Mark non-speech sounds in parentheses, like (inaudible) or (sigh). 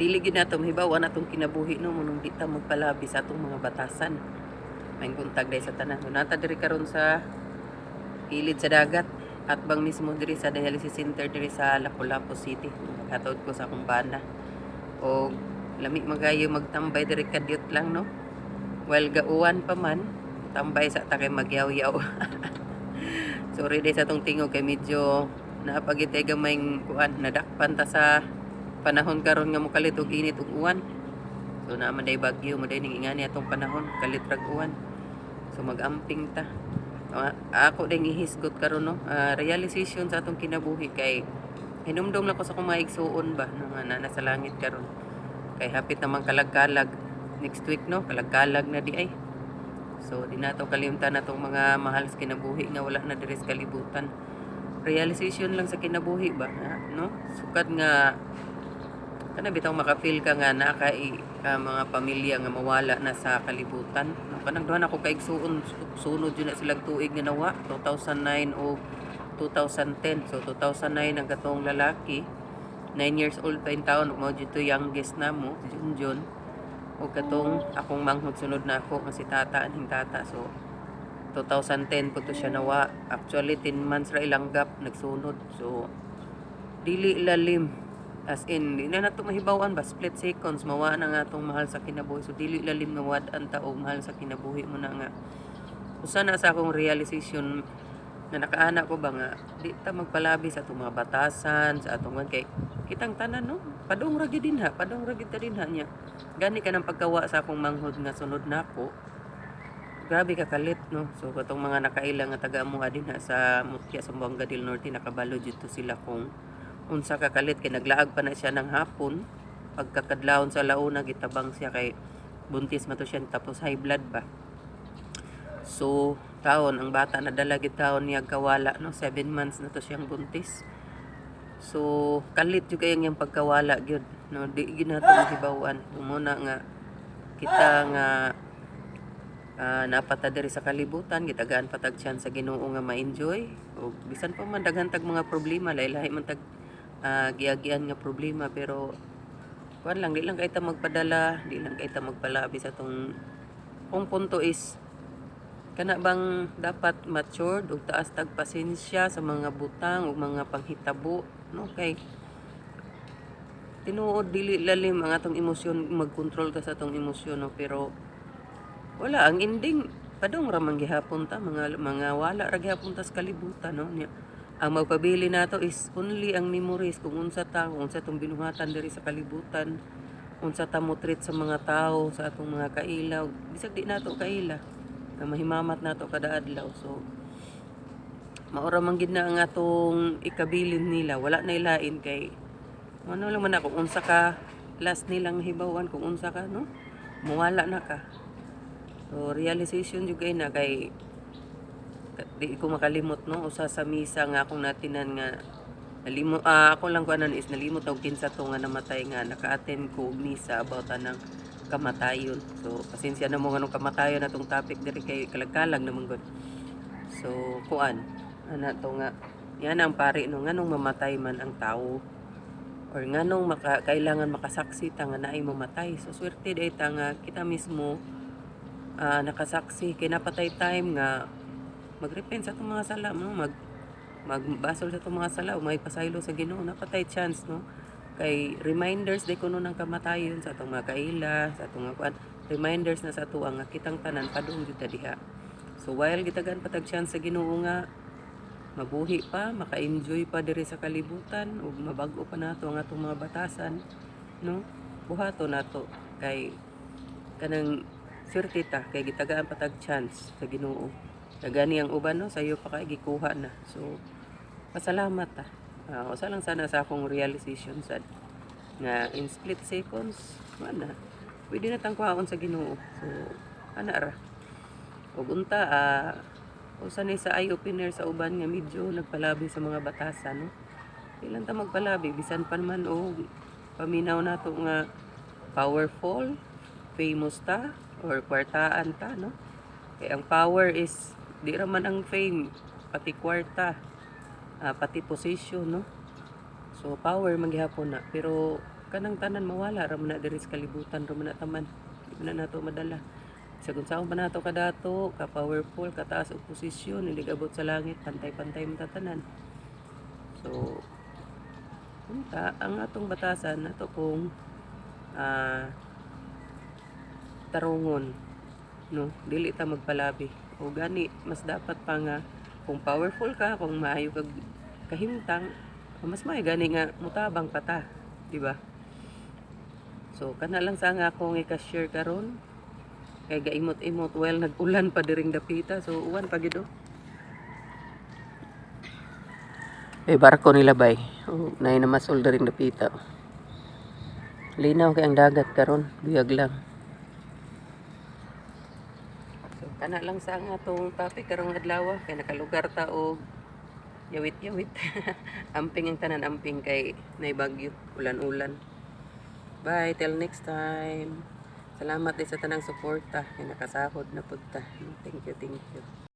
dili gid nato mahibaw na atong kinabuhi no? Munong di ta magpalabi sa atong mga batasan. May kuntag dai sa tanan nata diri karon sa ilid sa dagat at bang mismo diri sa dialysis center diri sa Lapu-Lapu City. Katod ko sa akong bana o lami magayo magtambay diri kadyot lang no? While gauwan pa man tambay sa ta kay magyaw-yaw. (laughs) Sorry dai sa tong tingog kay medyo napagitay gamay kuan nadakpan ta sa panahon karon nga mokalit og init ug uwan. So na man day bagyo mo day ning ingani atong panahon kalit rag uwan. So mag-amping ta. Ah, ako din ihisgot karon no? Ah, realization sa atong kinabuhi kay hinumdum lang ko sa akong igsuon ba no, na nasa langit karon. Kay hapit naman kalag-kalag next week no? Kalag-kalag na di ay. So di nato kalimtan natong mga mahal sa kinabuhi nga wala na diri kalibutan. Realization lang sa kinabuhi ba ha? no? Sukad nga kana bitaw makafeel ka nga na kay ah, mga pamilya nga mawala na sa kalibutan. No kanang duha ako kay suon sunod yun na silang tuig nga nawa 2009 o 2010 so 2009 ang katong lalaki. 9 years old pa in taon mo dito youngest na mo Junjun o katong akong manghod sunod na ako nga tata aning tata. So 2010 po to siya nawa. Actually 10 months ra ilang gap nagsunod. So dili lalim as in di na nato mahibawan ba? Split seconds mawa na nga tong mahal sa kinabuhi. So dili lalim nga wad-an ta og mahal sa kinabuhi mo na nga. Usa na sa akong realization na nakaana ko ba nga di ta magpalabi sa atong mga batasan sa atong mga kay kitang tanan no? Padong ra gyud dinha padong ra gyud ta dinha niya. Gani ka ng pagkawa sa akong manghod nga sunod nako grabe ka kalit no? So katong mga nakaila nga taga mo dinha sa Mutya sa Buanga del Norte nakabalo dito sila kung unsa ka kalit kay naglaag pa na siya ng hapon pagkakadlawon sa launa gitabang siya kay buntis man to siya tapos high blood ba So, taon, ang bata na dalagit taon niya kawala, no? Seven months na to siyang buntis. So, kalit yung kayang yung pagkawala, gyud no? Di ginato hibawan. Umuna nga, kita nga, ah, napata diri sa kalibutan, gitagaan patag sa ginoo nga ma-enjoy. O, bisan pa man, daghan tag mga problema, lahi-lahi man tag ah, giagian nga problema, pero, kuan lang, di lang kayo ta magpadala, di lang kayo ta magpalabi sa tong, kung punto is, kana bang dapat matured ug taas tag pasensya sa mga butang ug mga panghitabo no? Kay tinuod dili lalim ang atong emosyon magkontrol ka sa atong emosyon no? Pero wala ang ending padong ra man gihapon ta mga mga wala ra gihapon ta sa kalibutan no ang magpabili nato is only ang memories kung unsa ta kung unsa tong binuhatan diri sa kalibutan unsa ta mo treat sa mga tao sa atong mga kailaw. Bisag di nato kaila na mahimamat nato kada adlaw. So maura man gid na ang atong ikabilin nila. Wala na ilain kay ano lang man ako unsa ka last nilang hibawan kung unsa ka no? Muwala na ka. So realization jud kay na kay di ko makalimot no usa sa misa nga akong natinan nga nalimo ah, ako lang kuanan is nalimot og kinsa to nga namatay nga naka-attend ko og misa about anang kamatayon. So, pasensya na mo nga kamatayon na tong topic diri kay kalagkalag naman gud. So, kuan, ana to nga yan ang pari no nganong mamatay man ang tao or nganong maka, kailangan makasaksi ta nga naay mamatay. So, swerte day ta nga kita mismo ah, nakasaksi kay napatay time nga magrepent sa itong mga sala no? Mag magbasol sa itong mga sala o may pasaylo sa Ginoo. Napatay chance no? Kay reminders day kuno ng kamatayon sa atong mga kaila sa atong mga kuan reminders na sa ato nga kitang tanan padung jud ta diha. So while gitagan patag chance sa Ginoo nga mabuhi pa maka-enjoy pa diri sa kalibutan ug mabago pa nato ang atong mga batasan no? Buhato nato kay kanang swerte kay gitagaan patag chance sa Ginoo Nagani ang uban no? Sayo pa kay gikuha na. So pasalamat ta Ah, usa lang sana sa akong realization sad. Nga in split seconds mana pwede na tang kuhaon sa Ginoo. So ana ra. Ug unta ah usa ni sa eye opener sa uban nga medyo nagpalabi sa mga batasan no? Ilan ta magpalabi? Bisan pa man og paminaw nato nga powerful famous ta or kwartaan ta no? Kay ang power is di ra man ang fame pati kwarta ah, pati position no? So power maghihapon na. Pero kanang tanan mawala ra man na diri sa kalibutan ra man na taman. Di man na nato madala. Sa kung saan pa nato kadato ka powerful ka taas og posisyon hindi sa langit pantay-pantay mo tatanan so unta ang atong batasan nato kung ah tarungon no? Dili ta magpalabi o gani mas dapat pa nga kung powerful ka kung maayo kag kahimtang mas may gani nga mutabang pa ta di ba so kana lang sa nga akong i-share karon kay gaimot-imot well nag-ulan pa diring dapita so uwan pa gid oh. Eh, barko nila bay. Oh, na masol ring dapita. Linaw kay ang dagat karon, biyag lang. So, kana lang sa nga tong topic karong adlaw kay nakalugar ta og yawit-yawit. (laughs) amping ang tanan amping kay nay bagyo, ulan-ulan. Bye, till next time. Salamat din sa tanang suporta kay nakasahod na pudta. Thank you, thank you.